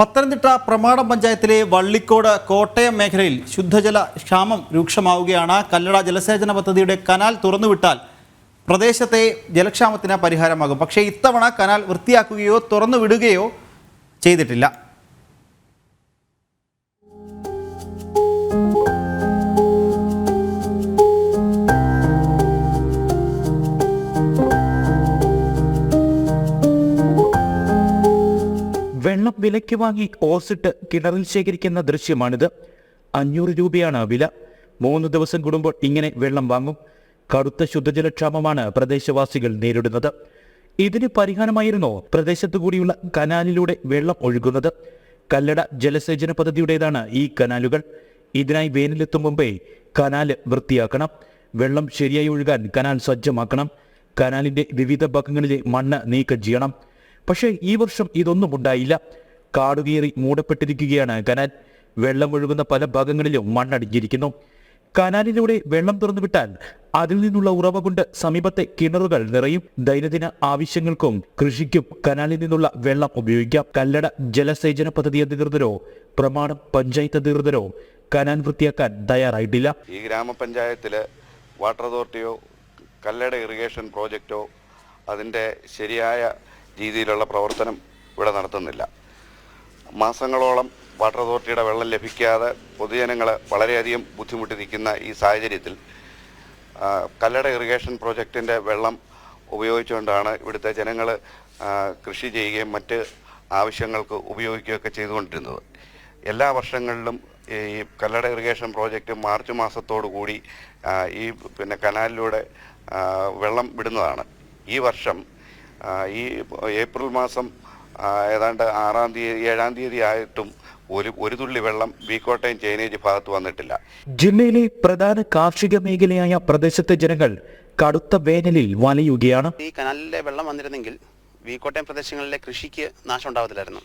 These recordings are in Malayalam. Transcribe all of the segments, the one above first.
പത്തനംതിട്ട പ്രമാടം പഞ്ചായത്തിലെ വള്ളിക്കോട് കോട്ടയം മേഖലയിൽ ശുദ്ധജല ക്ഷാമം രൂക്ഷമാവുകയാണ്. കല്ലട ജലസേചന പദ്ധതിയുടെ കനാൽ തുറന്നുവിട്ടാൽ പ്രദേശത്തെ ജലക്ഷാമത്തിന് പരിഹാരമാകും. പക്ഷേ ഇത്തവണ കനാൽ വൃത്തിയാക്കുകയോ തുറന്നുവിടുകയോ ചെയ്തിട്ടില്ല. വെള്ളം വിലയ്ക്ക് വാങ്ങി ഓസിട്ട് കിണറിൽ ശേഖരിക്കുന്ന ദൃശ്യമാണിത്. അഞ്ഞൂറ് രൂപയാണ് വില. മൂന്ന് ദിവസം കൂടുമ്പോൾ ഇങ്ങനെ വെള്ളം വാങ്ങും. കടുത്ത ശുദ്ധജലക്ഷാമമാണ് പ്രദേശവാസികൾ നേരിടുന്നത്. ഇതിന് പരിഹാരമായിരുന്നു പ്രദേശത്തു കൂടിയുള്ള കനാലിലൂടെ വെള്ളം ഒഴുകുന്നത്? കല്ലട ജലസേചന പദ്ധതിയുടേതാണ് ഈ കനാലുകൾ. ഇതിനായി വേനലെത്തും മുമ്പേ കനാൽ വൃത്തിയാക്കണം. വെള്ളം ശരിയായി ഒഴുകാൻ കനാൽ സജ്ജമാക്കണം. കനാലിന്റെ വിവിധ ഭാഗങ്ങളിലെ മണ്ണ് നീക്കം ചെയ്യണം. പക്ഷേ ഈ വർഷം ഇതൊന്നും ഉണ്ടായില്ല. കാടുകീറി മൂടപ്പെട്ടിരിക്കുകയാണ് കനാൽ. വെള്ളം ഒഴുകുന്ന പല ഭാഗങ്ങളിലും മണ്ണടിഞ്ഞിരിക്കുന്നു. കനാലിലൂടെ വെള്ളം തുറന്നുവിട്ടാൽ അതിൽ നിന്നുള്ള ഉറവ കൊണ്ട് സമീപത്തെ കിണറുകൾ നിറയും. ദൈനംദിന ആവശ്യങ്ങൾക്കും കൃഷിക്കും കനാലിൽ നിന്നുള്ള വെള്ളം ഉപയോഗിക്കാം. കല്ലട ജലസേചന പദ്ധതി അധികൃതരോ പ്രമാണം പഞ്ചായത്ത് അധികൃതരോ കനാൽ വൃത്തിയാക്കാൻ തയ്യാറായിട്ടില്ല. ഈ ഗ്രാമപഞ്ചായത്തിൽ വാട്ടർ അതോറിറ്റിയോ കല്ലട ഇറിഗേഷൻ പ്രോജക്റ്റോ അതിന്റെ ശരിയായ രീതിയിലുള്ള പ്രവർത്തനം ഇവിടെ നടത്തുന്നില്ല. മാസങ്ങളോളം വാട്ടർ അതോറിറ്റിയുടെ വെള്ളം ലഭിക്കാതെ പൊതുജനങ്ങൾ വളരെയധികം ബുദ്ധിമുട്ടി നിൽക്കുന്ന ഈ സാഹചര്യത്തിൽ കല്ലട ഇറിഗേഷൻ പ്രോജക്റ്റിന്റെ വെള്ളം ഉപയോഗിച്ചുകൊണ്ടാണ് ഇവിടുത്തെ ജനങ്ങൾ കൃഷി ചെയ്യുകയും മറ്റ് ആവശ്യങ്ങൾക്ക് ഉപയോഗിക്കുകയൊക്കെ ചെയ്തുകൊണ്ടിരുന്നത്. എല്ലാ വർഷങ്ങളിലും ഈ കല്ലട ഇറിഗേഷൻ പ്രോജക്റ്റ് മാർച്ച് മാസത്തോടു കൂടി ഈ പിന്നെ കനാലിലൂടെ വെള്ളം വിടുന്നതാണ്. ഈ വർഷം ഈ ഏപ്രിൽ മാസം ഏതാണ്ട് ആറാം തീയതി ഏഴാം തീയതി ആയിട്ടും ഒരു ഒരു തുള്ളി വെള്ളം ബീക്കോട്ടയം ചേനേജ് ഭാഗത്ത് വന്നിട്ടില്ല. ജില്ലയിലെ പ്രധാന കാർഷിക മേഖലയായ പ്രദേശത്തെ ജനങ്ങൾ കടുത്ത വേനലിൽ വലയുകയാണ്. ഈ കനാലിലെ വെള്ളം വന്നിരുന്നെങ്കിൽ വീക്കോട്ടയം പ്രദേശങ്ങളിലെ കൃഷിക്ക് നാശം ഉണ്ടാവത്തില്ലായിരുന്നു.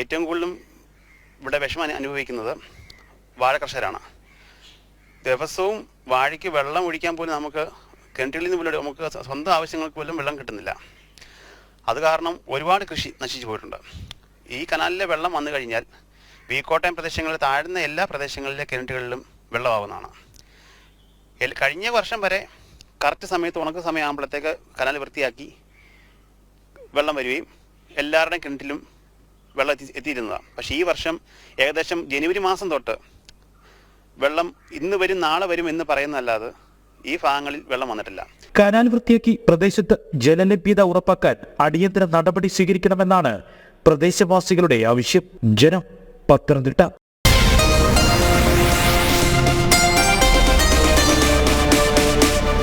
ഏറ്റവും കൂടുതലും ഇവിടെ വിഷമം അനുഭവിക്കുന്നത് വാഴ കർഷകരാണ്. ദിവസവും വാഴയ്ക്ക് വെള്ളം ഒഴിക്കാൻ പോലും നമുക്ക് കിണറ്റുകളിൽ നിന്ന് പോലും നമുക്ക് സ്വന്തം ആവശ്യങ്ങൾക്ക് പോലും വെള്ളം കിട്ടുന്നില്ല. അത് കാരണം ഒരുപാട് കൃഷി നശിച്ചു പോയിട്ടുണ്ട്. ഈ കനാലിലെ വെള്ളം വന്നു കഴിഞ്ഞാൽ വീക്കോട്ടയം പ്രദേശങ്ങളിൽ താഴ്ന്ന എല്ലാ പ്രദേശങ്ങളിലെ കിണറ്റുകളിലും വെള്ളമാവുന്നതാണ്. കഴിഞ്ഞ വർഷം വരെ കറക്റ്റ് സമയത്ത് ഉണക്ക സമയമാകുമ്പോഴത്തേക്ക് കനാൽ വൃത്തിയാക്കി വെള്ളം വരികയും എല്ലാവരുടെയും കിണറ്റിലും വെള്ളം എത്തി എത്തിയിരുന്നതാണ്. പക്ഷേ ഈ വർഷം ഏകദേശം ജനുവരി മാസം തൊട്ട് വെള്ളം ഇന്ന് വരും നാളെ വരും എന്ന് പറയുന്നതല്ലാതെ ഈ ഭാഗങ്ങളിൽ വെള്ളം വന്നിട്ടില്ല. കനാൽ വൃത്തിയാക്കി പ്രദേശത്ത് ജലലഭ്യത ഉറപ്പാക്കാൻ അടിയന്തര നടപടി സ്വീകരിക്കണമെന്നാണ് പ്രദേശവാസികളുടെ ആവശ്യം. ജനം പത്തനംതിട്ട